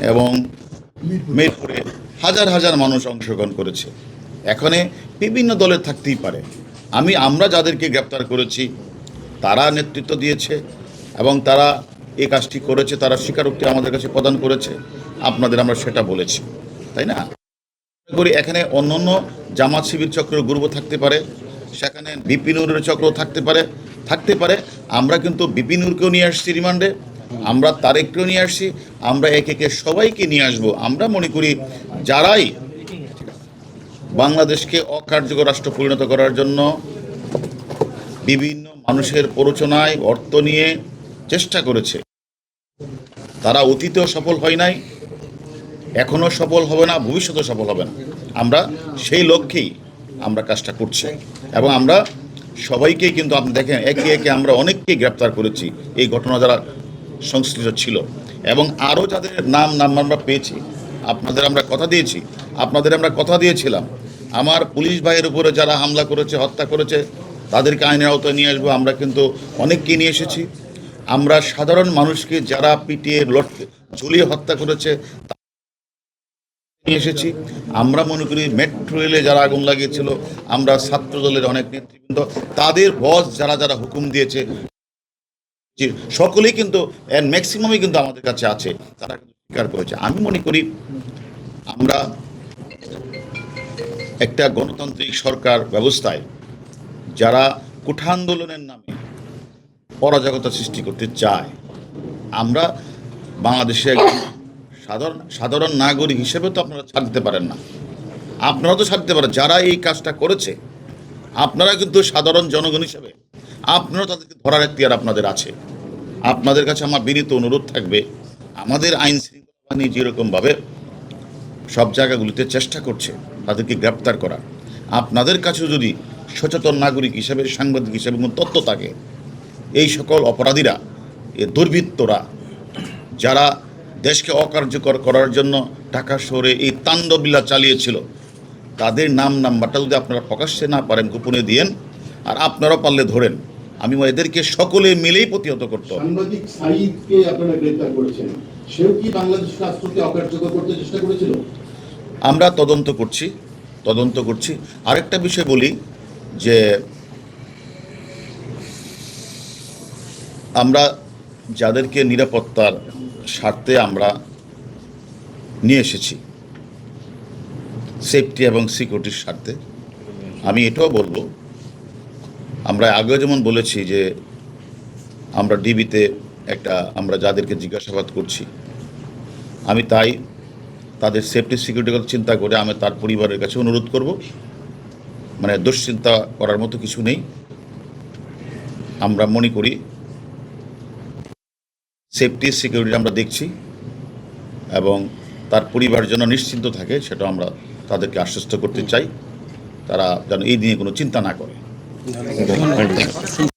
এবং মিরপুরে হাজার হাজার মানুষ অংশগ্রহণ করেছে। এখানে বিভিন্ন দলের থাকতেই পারে। আমি, আমরা যাদেরকে গ্রেপ্তার করেছি, তারা নেতৃত্ব দিয়েছে এবং তারা এই কাজটি করেছে, তারা স্বীকারোক্তি আমাদের কাছে প্রদান করেছে, আপনাদের আমরা সেটা বলেছি। তাই না? করি এখানে অন্য অন্য জামাত শিবির চক্রের গ্রুপ থাকতে পারে, সেখানে বিপিনুরের চক্র থাকতে পারে থাকতে পারে। আমরা কিন্তু বিপিনুরকেও নিয়ে আসছি রিমান্ডে। আমরা তারেককেও নিয়ে আসছি, আমরা একে একে সবাইকে নিয়ে আসব। আমরা মনে করি যারাই বাংলাদেশকে অকার্যকর রাষ্ট্র পরিণত করার জন্য বিভিন্ন মানুষের প্ররোচনায় অর্থ নিয়ে চেষ্টা করেছে। তারা অতীতেও সফল হয় নাই, এখনও সফল হবে না, ভবিষ্যতেও সফল হবে না। আমরা সেই লক্ষ্যেই আমরা কাজটা করছি এবং আমরা সবাইকেই কিন্তু আপনি দেখেন, একে একে আমরা অনেককেই গ্রেপ্তার করেছি। এই ঘটনা যারা সংশ্লিষ্ট ছিল। এবং আরও যাদের নাম নাম আমরা পেয়েছি, আপনাদের আমরা কথা দিয়েছি, আপনাদের আমরা কথা দিয়েছিলাম। আমার পুলিশ ভাইয়ের উপরে যারা হামলা করেছে, হত্যা করেছে, তাদেরকে আইনের আওতায় নিয়ে আসব, আমরা কিন্তু অনেককে নিয়ে এসেছি। আমরা সাধারণ মানুষকে যারা পিটিয়ে লটকে ঝুলিয়ে হত্যা করেছে, নিয়ে এসেছি। আমরা মনে করি মেট্রো রেলে যারা আগুন লাগিয়েছিল, আমরা ছাত্র দলের অনেক নেতৃবৃন্দ, তাদের বস যারা যারা হুকুম দিয়েছে যে সকলেই কিন্তু এর ম্যাক্সিমামই কিন্তু আমাদের কাছে আছে, তারা কিন্তু স্বীকার করেছে। আমি মনে করি, আমরা একটা গণতান্ত্রিক সরকার ব্যবস্থায় যারা কুঠা আন্দোলনের নামে অরাজকতা সৃষ্টি করতে চায়, আমরা বাংলাদেশে একজন সাধারণ সাধারণ নাগরিক হিসেবে তো আপনারা ছাড় দিতে পারেন না। আপনারা তো ছাড় দিতে পারেন, যারা এই কাজটা করেছে, আপনারা কিন্তু সাধারণ জনগণ হিসেবে আপনারা তাদেরকে ধরার এখতিয়ার আপনাদের আছে। আপনাদের কাছে আমার বিনীত অনুরোধ থাকবে, আমাদের আইন শৃঙ্খলা বাহিনী যেরকমভাবে সব জায়গাগুলিতে চেষ্টা করছে, তাদেরকে গ্রেপ্তার করার। আপনাদের কাছেও যদি সচেতন নাগরিক হিসেবে, সাংবাদিক হিসেবে কোনো তথ্য থাকে, এই সকল অপরাধীরা, এ দুর্বৃত্তরা, যারা দেশকে অকার্যকর করার জন্য ঢাকা শহরে এই তাণ্ডবলীলা চালিয়েছিল, তাদের নাম নাম্বারটা যদি আপনারা প্রকাশ্যে না পারেন, গোপনে দিয়েন, আর আপনারা পারলে ধরেন। আমি এদেরকে সকলে মিলেই প্রতিহত করতে হবে। সাংবাদিক সাইদকে আপনারা গ্রেফতার করেছেন। সেও কি বাংলাদেশ রাষ্ট্রকে অকার্যকর করতে চেষ্টা করেছিল? আমরা তদন্ত করছি তদন্ত করছি। আরেকটা বিষয় বলি যে আমরা যাদেরকে নিরাপত্তার স্বার্থে আমরা নিয়ে এসেছি সেফটি এবং সিকিউরিটির স্বার্থে আমি এটাও বলব আমরা আগেও যেমন বলেছি যে আমরা ডিবিতে একটা আমরা যাদেরকে জিজ্ঞাসাবাদ করছি, আমি তাই তাদের সেফটি সিকিউরিটির কথা চিন্তা করে আমি তার পরিবারের কাছে অনুরোধ করব। মানে দুশ্চিন্তা করার মতো কিছু নেই। আমরা মনে করি সেফটি সিকিউরিটি আমরা দেখছি এবং তার পরিবার যেন নিশ্চিন্ত থাকে, সেটা আমরা তাদেরকে আশ্বস্ত করতে চাই। তারা যেন এই নিয়ে কোনো চিন্তা না করে। ধন্যবাদ।